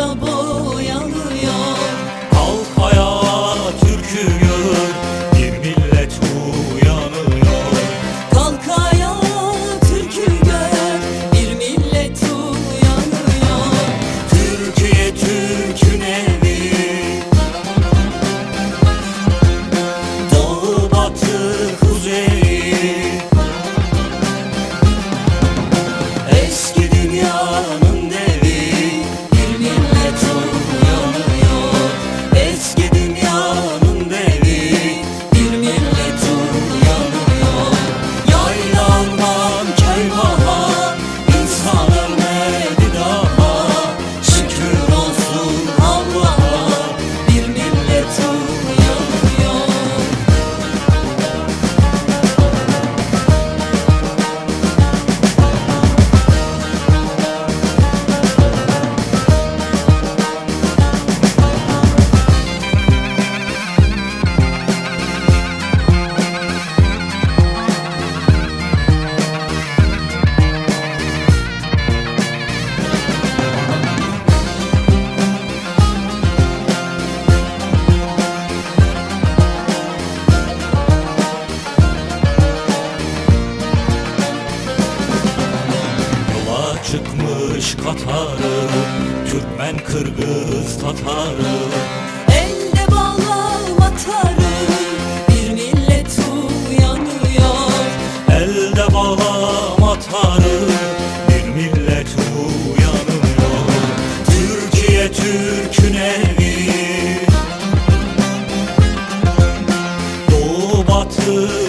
the. Kırgız Tatarı Türkmen Kırgız Tatarı. Elde bağla vatarı Bir millet uyanıyor. Elde bağla vatarı Bir millet uyanıyor. Türkiye Türk'ün evi. Doğu Batı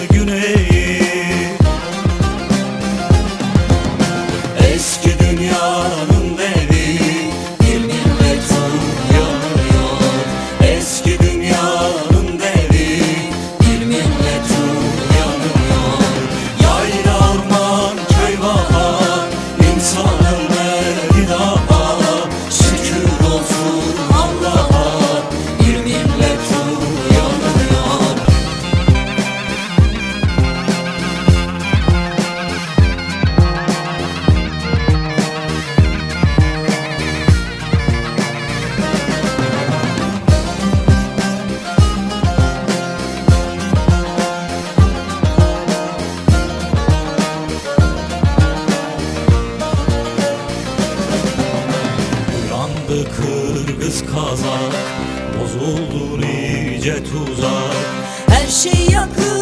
Kırgız Kazak Bozuldu nice tuzak. Her şey yakın.